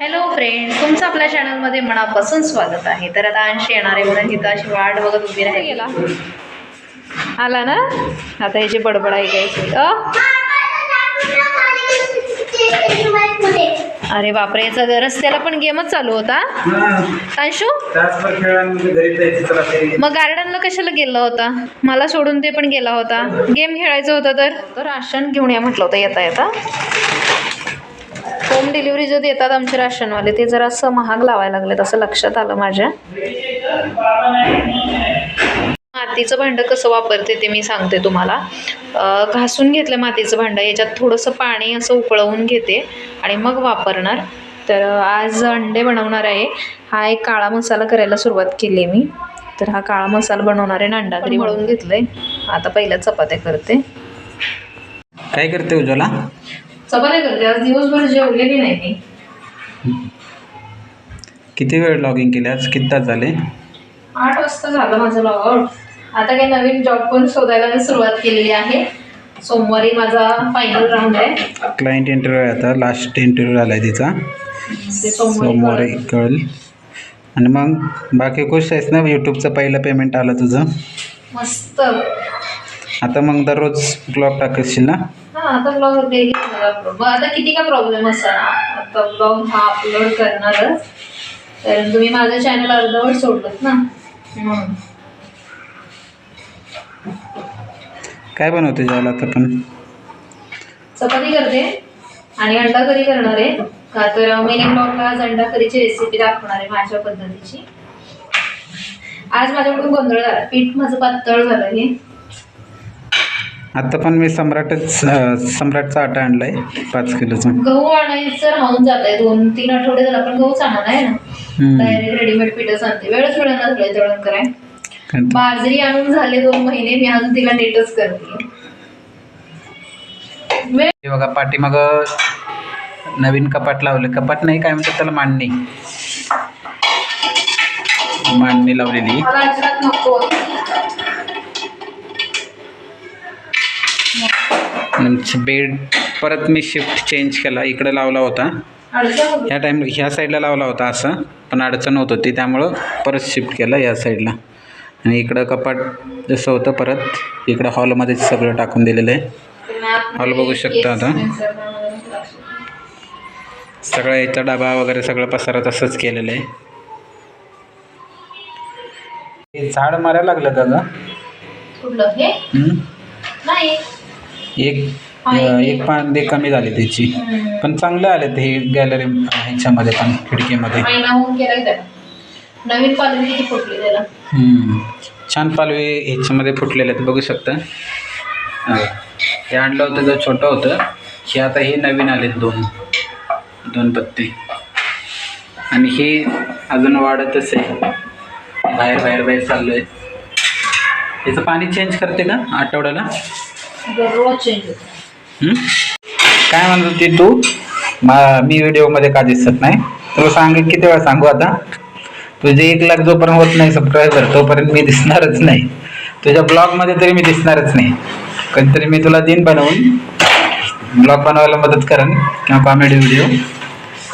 Hello friends तुमचं आपल्या चॅनलमध्ये मनापासून स्वागत आहे. तर आता अंश येणार आहे म्हणून तिथं अशी वाट बघत उभी राहिली. गेला? आला ना? आता याची बडबड ऐकायची अ? अरे बापरे याचा रस्त्याला पण गेमच चालू होता. अंशू? मग गार्डनला कशाला गेला होता? मला सोडून ते पण गेला होता. गेम खेळायचं होतं तर? तर राशन घेऊन या म्हटलं होतं येता येता होम डिलिव्हरी जो देतात आमचे राशनवाले ते जरा असं महाग लावायला लागलेत असं लक्षात आलं माझ्या. मातीचं भांडं कसं वापरते ते मी सांगते तुम्हाला. घासून घेतलं मातीचं भांडं याच्यात थोडंसं पाणी असं उकळवून घेते आणि मग वापरणार. तर आज अंडे बनवणार आहे. हा एक काळा मसाला करायला सुरुवात केली आहे मी. तर हा काळा मसाला बनवणार आहे अंडा तरी मळून घेतलंय. आता पहिल्या चपात्या करते. काय करते उज्ज्वला? चपात्या करते आज दिवसभर जेवलेली नाही मी. किती वेळ लॉगिंग केली? आज किती तास झाले? आठ वाजता झालं माझं लॉग आउट आता काही नवीन जॉब पण शोधायला मी सुरुवात केलेली आहे. सोमवारी माझा फायनल राऊंड आहे. क्लायंट इंटरव्ह्यू आहे आता लास्ट इंटरव्ह्यू झाला आहे तिचा. ते सोमवारी सोमवारी कळेल. आणि मग बाकी खुश आहेस ना? यूट्यूबचं पहिलं पेमेंट आलं तुझं? मस्त. आता मग दररोज ब्लॉग टाकशील ना? हा आता ब्लॉग डेली मग आता किती का प्रॉब्लेम असणार? आता ब्लॉग हा अपलोड करणारच. कारण तुम्ही माझं चॅनल अर्धवट सोडलं ना. म्हणून. काय बनवते जेवायला आता पण चपाती करते. आणि अंडा करी करणार आहे. का तर मिनी ब्लॉगला आज अंडा करीची रेसिपी दाखवणार आहे माझ्या पद्धतीची. आज माझ्याकडून गोंधळ झाला. पीठ माझं पातळ झालं हे. आता पण मी सम्राटच सम्राटचा आटा आणलाय पाच किलोचा. गहू आणायचं राहून जात आहे दोन तीन आठवडे झाला पण गहूच आणणार आहे ना. डायरेक्ट रेडीमेड पीठच आणते वेळच मिळणार तुला तळण कराय? बाजरी आणून झाले दोन महिने मी अजून तिला नेटच करते. बघा पाठीमाग नवीन कपाट लावले कपाट नाही काय म्हणतात त्याला? मांडणी. मांडणी लावलेली मला अजिबात नको बेड परत मी शिफ्ट चेंज केला इकडे लावला होता. ह्या टाईम ह्या साईडला लावला होता असं पण अडचण होत होती त्यामुळं परत शिफ्ट केला या साईडला आणि इकडं कपाट जसं होतं परत इकडं हॉलमध्ये सगळं टाकून दिलेलं आहे. हॉल बघू शकता आता. सगळं याचा डबा वगैरे सगळं पसारा तसंच केलेलं आहे. झाड मारायला लागलं हे? नाही. एक एक पांदे कमी झाले त्याची. पण चांगले आले ते गॅलरी ह्याच्यामध्ये पण खिडकीमध्ये. नवीन पालवी फुटली त्याला. छान पालवी ह्याच्यामध्ये फुटलेले आहेत बघू शकता. हा. आणलं होतं तर छोटं होतं हे आता हे नवीन आलेत दोन. दोन पत्ते. आणि हे अजून वाढतच आहे. बाहेर बाहेर बाहेर चाललो आहे त्याचं पाणी चेंज करते का आठवड्याला? दररोज चेंज होतो काय म्हणत होती तू? मा मी व्हिडिओमध्ये का दिसत नाही? तुला सांग किती वेळा सांगू आता? तुझे एक लाख जोपर्यंत होत नाही सबस्क्रायबर तोपर्यंत मी दिसणारच नाही. तुझ्या ब्लॉगमध्ये तरी मी दिसणारच नाही. कधीतरी मी तुला दिन बनवून ब्लॉग बनवायला मदत करेन किंवा कॉमेडी व्हिडिओ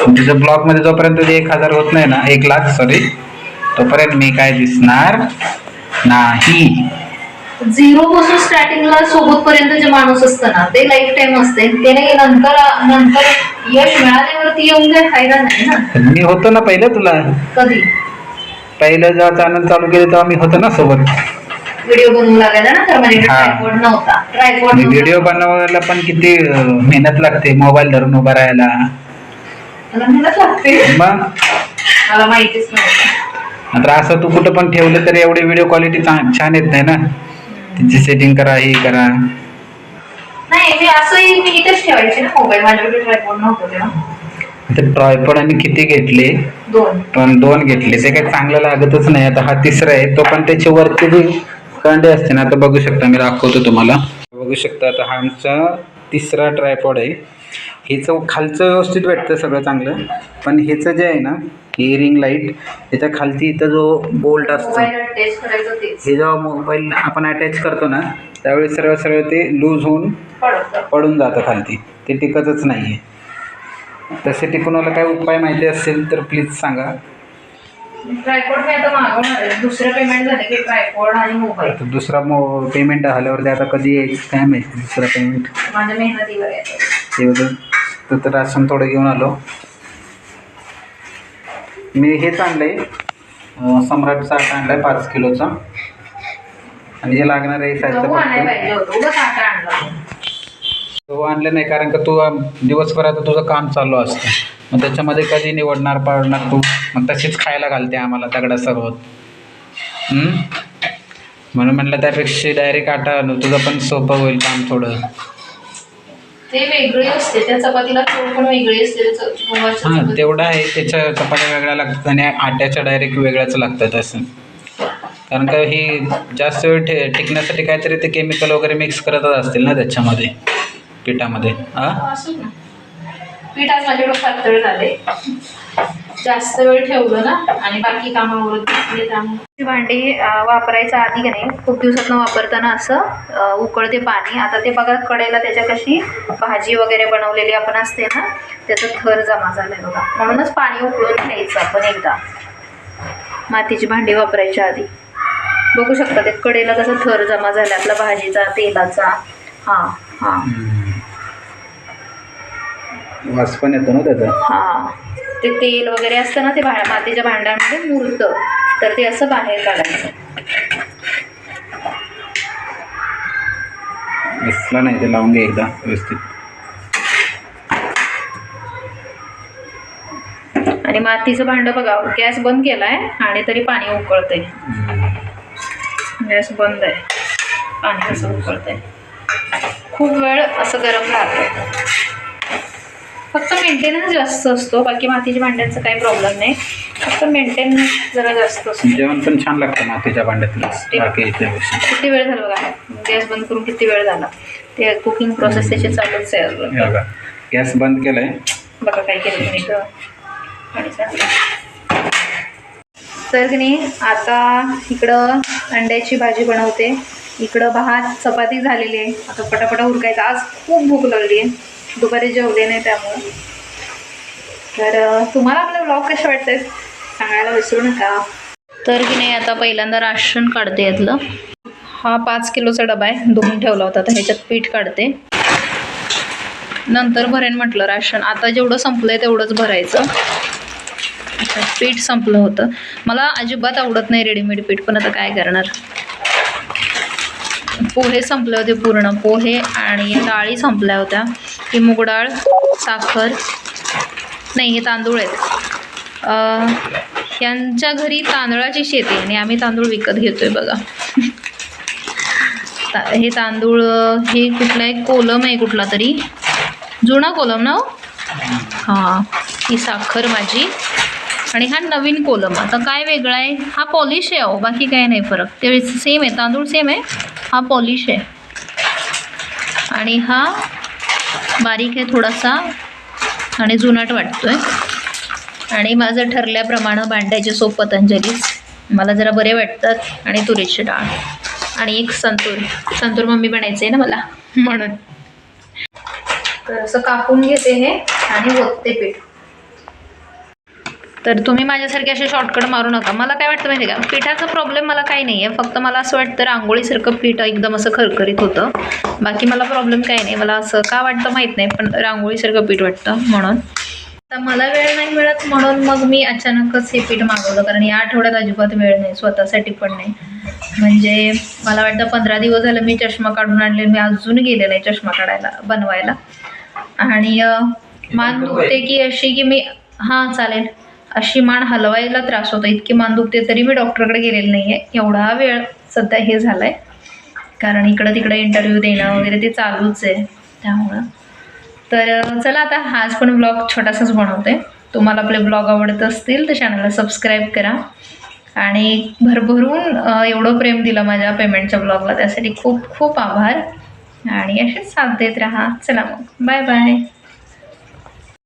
तुझ्या ब्लॉगमध्ये जोपर्यंत तुझे एक हजार होत नाही ना एक लाख सॉरी तोपर्यंत मी काय दिसणार नाही. झिरो पासून स्टार्टिंगला सोबत पर्यंत जे माणूस असतं ना ते लाईफ टाईम असते. ते नाही नंतर नंतर यश मिळाल्यावरती येऊन काही फायदा नाही ना. मी होतो ना पहिलं तुला? कधी? पहिलं जेव्हा चॅनल चालू केलं तेव्हा मी होतो ना सोबत. व्हिडिओ बनवू लागायला ना तर माझ्याकडे हा. ट्रायपॉड नव्हता. ट्रायपॉड व्हिडिओ बनवायला पण किती अं, मेहनत लागते मोबाईल धरून उभा राहायला. मला लागते. मग? मला माहितीच नव्हतं. आता असं तू कुठं पण ठेवलं तरी एवढी व्हिडिओ क्वालिटी छान येत नाही ना. तिची सेटिंग करा हे करा. नाही मी असंही मी इथेच ठेवायचे ना मोबाईल माझ्याकडे ट्रायपॉड नव्हतं तेव्हा. आता ट्रॉयपॉड आणि किती घेतले? दोन. पण दोन घेतले. ते काही चांगलं लागतच नाही. आता हा तिसरा आहे. तो पण त्याची वरती जी कांडे असते ना. आता बघू शकता मी दाखवतो तुम्हाला. बघू शकता आता हा आमचा तिसरा ट्रायपॉड आहे. हिचं खालचं व्यवस्थित भेटतं सगळं चांगलं. पण ह्याचं जे आहे ना ही रिंग लाइट त्याच्या खालती इथं जो बोल्ट असतो करायचं तेच हे जेव्हा मोबाईल आपण अटॅच करतो ना त्यावेळी सरळ सरळ ते लूज होऊन पडतं पडून जातं खालती. ते टिकतच नाही आहे त्यासाठी कुणाला काही उपाय माहिती असेल तर प्लीज सांगा. ट्रायपॉड मी आता मागवणार आहे. दुसरं पेमेंट झालं की ट्रायपॉड आणि मोबाईल आता दुसरा मो पेमेंट आल्यावरती आता कधी यायचं? काय माहिती? दुसरा पेमेंट माझ्या मेहनतीवर आहे ते वगैरे तर तर राशन थोडं घेऊन आलो. मी हेच आणलं आहे सम्राटचा आटा आणला आहे पाच किलोचा. आणि जे लागणार आहे साहित्य तो आणलं. नाही कारण का तू दिवसभरात तुझं काम चालू असतं. मग त्याच्यामध्ये कधी निवडणार पाडणार तू? मग तशीच खायला घालते आम्हाला दगडासोबत हम्म? म्हणून म्हटलं त्यापेक्षा डायरेक्ट आटा तुझं पण सोपं होईल काम थोडं. ते वेगळी असते त्या चपातीला चव पण वेगळी असते त्याचं गव्हाच्या हां चपाती- तेवढं आहे त्याच्या चपात्या वेगळ्या लागतात आणि आट्याच्या डायरेक्ट वेगळ्याच लागतात असं. कारण का ही जास्त वेळ ठे टिकण्यासाठी काहीतरी ते केमिकल वगैरे मिक्स करतच असतील ना त्याच्यामध्ये पिठामध्ये. हां? असू ना. पीठ आज माझ्याकडे पातळ झाले जास्त वेळ ठेवलं ना आणि बाकी कामावर त्यामुळे भांडी अं, वापरायच्या आधी का नाही खूप दिवसातनं वापरताना असं उकळते पाणी. आता ते बघा कडेला त्याच्या कशी भाजी वगैरे बनवलेली आपण असते ना त्याचं थर जमा झालंय बघा. म्हणूनच पाणी उकळून घ्यायचं आपण एकदा. मातीची भांडी वापरायच्या आधी. बघू शकता ते कडेला कसा थर जमा झाला आपला भाजीचा तेलाचा. हां हां. वास पण येतो ना त्याचा. हा. ते तेल वगैरे असतं ना ते भा मातीच्या भांड्यामध्ये मुरतं. तर ते असं बाहेर काढायचं. दिसला नाही ते लावून घे एकदा व्यवस्थित. आणि मातीचं भांडं बघा गॅस बंद केलाय आणि तरी पाणी उकळतंय. गॅस बंद आहे. पाणी कसं उकळतंय. खूप वेळ असं गरम राहतं फक्त मेंटेनन्स जास्त असतो. बाकी मातीच्या भांड्यांचा काही प्रॉब्लेम नाही. फक्त मेंटेनन्स जरा जास्त असतो. जेवण पण छान लागतं मातीच्या भांड्यातलं. किती वेळ झाला बघा? गॅस बंद करून किती वेळ झाला? ते कुकिंग प्रोसेस त्याची चालूच आहे अजून. बघा. गॅस बंद केलाय. बघा काय केलं मी. तर की नाही आता इकडं अंड्याची भाजी बनवते. इकडं भात चपाती झालेली आहे. आता पटापटा उरकायचं. आज खूप भूक लागली आहे. दुपारी जेवले नाही त्यामुळं. तर तुम्हाला आपले ब्लॉग कसे वाटतात सांगायला विसरू नका. तर की नाही आता पहिल्यांदा राशन काढते यातलं. हा पाच किलोचा डबा आहे धुवून ठेवला होता तर ह्याच्यात पीठ काढते. नंतर भरेन म्हटलं राशन. आता जेवढं संपलंय तेवढंच भरायचं. पीठ संपलं होतं. मला अजिबात आवडत नाही रेडीमेड पीठ पण आता काय करणार? पोहे संपले होते पूर्ण पोहे आणि डाळी संपल्या होत्या. ही मुगडाळ साखर नाही हे तांदूळ आहेत. यांच्या घरी तांदळाची शेती आहे आणि आम्ही तांदूळ विकत घेतोय बघा. ता- हे तांदूळ हे कुठला एक कोलम आहे कुठला तरी. जुना कोलम ना हो? हां? ही साखर माझी. आणि हा नवीन कोलम. आता काय वेगळा आहे? हा पॉलिश आहे अहो बाकी काय नाही फरक. ते सेम आहे तांदूळ सेम आहे. हा पॉलिश आहे. आणि हा बारीक आहे थोडासा आणि जुनाट वाटतो आहे आणि माझं ठरल्याप्रमाणे भांड्याचे सोप पतंजली. मला जरा बरे वाटतात आणि तुरीची डाळ. आणि एक संतूर. संतूर मम्मी बनायचं आहे ना मला. म्हणून. तर असं कापून घेते हे आणि ओतते पीठ. तर तुम्ही माझ्यासारखे असे शॉर्टकट मारू नका. मला काय वाटतं माहिती का? पिठाचा प्रॉब्लेम मला काही नाही आहे फक्त मला असं वाटतं रांगोळीसारखं पीठ एकदम असं खरखरीत होतं. बाकी मला प्रॉब्लेम काही नाही. मला असं का वाटतं माहीत नाही पण रांगोळीसारखं पीठ वाटतं म्हणून. आता मला वेळ नाही मिळत म्हणून मग मी अचानकच हे पीठ मागवलं. कारण या आठवड्यात अजिबात वेळ नाही. स्वतःसाठी पण नाही. म्हणजे मला वाटतं पंधरा दिवस झालं मी चष्मा काढून आणले. मी अजून गेले नाही चष्मा काढायला बनवायला. आणि मान दुखते की अशी की मी हां चालेल. अशी मान हलवायला त्रास होतो. इतकी मान दुखते तरी मी डॉक्टरकडे गेलेली नाही आहे एवढा वेळ सध्या हे झालं आहे कारण इकडं तिकडं इंटरव्ह्यू देणं वगैरे ते चालूच आहे. त्यामुळं. तर चला आता आज पण ब्लॉग छोटासाच बनवते. तुम्हाला आपले ब्लॉग आवडत असतील तर चॅनलला सबस्क्राईब करा. आणि भरभरून एवढं प्रेम दिलं माझ्या पेमेंटच्या ब्लॉगला त्यासाठी खूप खूप आभार. आणि असेच साथ देत राहा. चला मग. Bye bye